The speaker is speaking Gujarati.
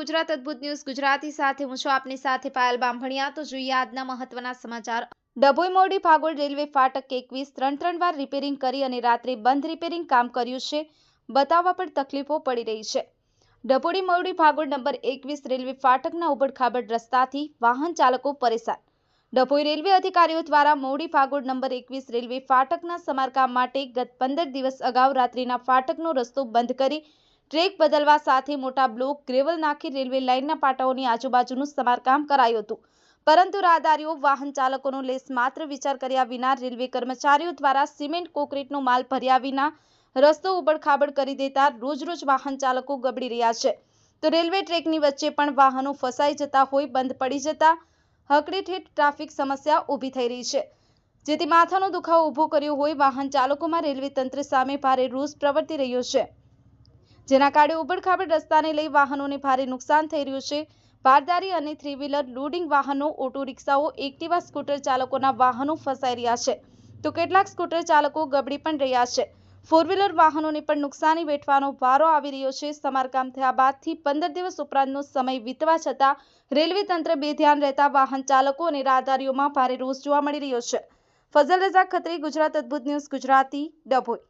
ગુજરાત અદ્ભુત ન્યૂઝ ગુજરાતી સાથે હું છું આપની સાથે પાયલ બામભણિયા તો જોઈએ આજના મહત્વના સમાચાર. ડભોઈ મોરડી ફાગોળ રેલવે ફાટક એકવીસ ત્રણ ત્રણ વાર રિપેરિંગ કરી અને રાત્રે બંધ રિપેરિંગ કામ કર્યું છે, બતાવવા પણ તકલીફો પડી રહી છે. ડભોડી મોરડી ફાગોળ નંબર એકવીસ રેલવે ફાટકના ઉબડખાબડ રસ્તાથી વાહન ચાલકો પરેશાન. ડભોઈ રેલવે અધિકારીઓ દ્વારા મોરડી ભાગોળ નંબર એકવીસ રેલવે ફાટકના સમારકામ માટે ગત પંદર દિવસ અગાઉ રાત્રિના ફાટકનો રસ્તો બંધ કરી ટ્રેક બદલવા સાથે મોટા બ્લોક ગ્રેવલ નાખી રેલવે લાઇનના પાટાઓની આજુબાજુનું સમારકામ કરાયું હતું. પરંતુ રાહદારીઓ, વાહન ચાલકોનો લેસ માત્ર વિચાર કર્યા વિના રેલવે કર્મચારીઓ દ્વારા સિમેન્ટ કોન્ક્રીટનો માલ ભર્યા વિના રસ્તો ઉબડખાબડ કરી દેતા રોજ રોજ વાહન ચાલકો ગબડી રહ્યા છે. તો રેલવે ટ્રેકની વચ્ચે પણ વાહનો ફસાઈ જતા હોય, બંધ પડી જતા હકડીઠેઠ ટ્રાફિક સમસ્યા ઊભી થઈ રહી છે. જેથી માથાનો દુખાવો ઊભો કર્યો હોય, વાહન ચાલકોમાં રેલવે તંત્ર સામે ભારે રોષ પ્રવર્તી રહ્યો છે. જેના કારણે ઉબડખાબડ રસ્તાને લઈ વાહનોને ભારે નુકસાન થઈ રહ્યું છે. બારદારી અને થ્રી વ્હીલર લોડિંગ વાહનો, ઓટો રિક્ષાઓ, એક્ટિવા સ્કૂટર ચાલકોના વાહનો ફસાઈ રહ્યા છે. તો કેટલાક સ્કૂટર ચાલકો ગબડી પણ રહ્યા છે. ફોર વ્હીલર વાહનોને પણ નુકસાની વેઠવાનો વારો આવી રહ્યો છે. સમારકામ થયા બાદથી પંદર દિવસ ઉપરાંતનો સમય વીતવા છતાં રેલવે તંત્ર બેધ્યાન રહેતા વાહન ચાલકો અને રાહદારીઓમાં ભારે રોષ જોવા મળી રહ્યો છે. ફઝલ રઝા ખત્રી, ગુજરાત અદ્ભુત ન્યૂઝ, ગુજરાતી ડભોઈ.